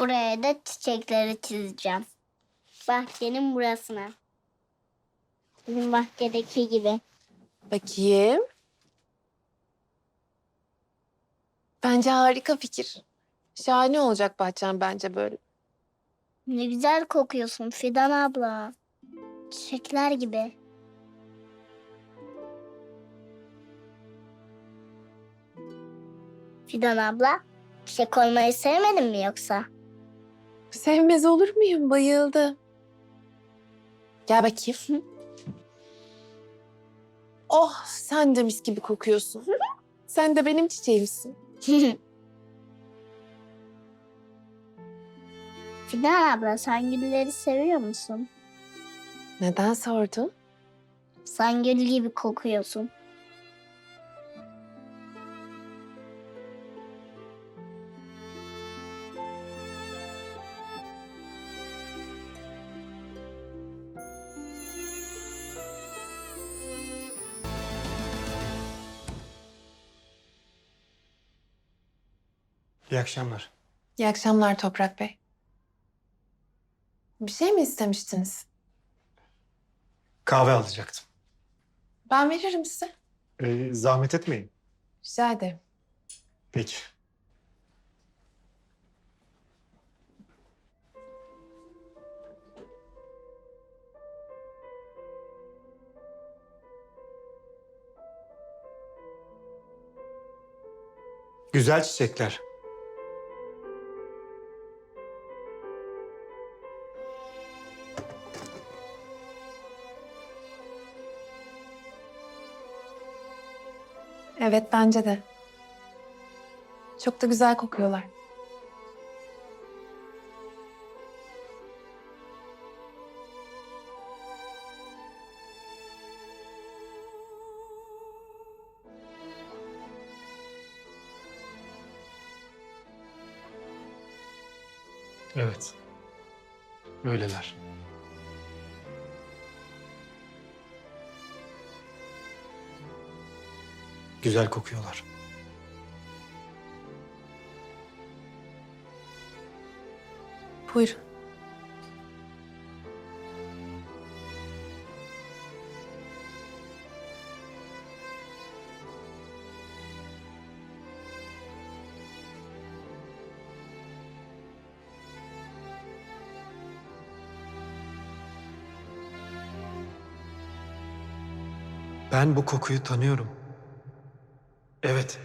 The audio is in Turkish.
Buraya da çiçekleri çizeceğim. Bahçenin burasına. Bizim bahçedeki gibi. Bakayım. Bence harika fikir. Şahane olacak bahçem bence böyle. Ne güzel kokuyorsun Fidan abla. Çiçekler gibi. Fidan abla, çiçek olmayı sevmedin mi yoksa? Sevmez olur muyum? Bayıldı. Gel bakayım. Oh sen de mis gibi kokuyorsun. sen de benim çiçeğimsin. Fidan abla, sen gülleri seviyor musun? Neden sordun? Sen gül gibi kokuyorsun. İyi akşamlar. İyi akşamlar Toprak Bey. Bir şey mi istemiştiniz? Kahve alacaktım. Ben veririm size. Ee, zahmet etmeyin. Rica ederim. Peki. Güzel çiçekler. Evet bence de. Çok da güzel kokuyorlar. Evet. Öyleler. Güzel kokuyorlar. Buyurun. Ben bu kokuyu tanıyorum. Evet,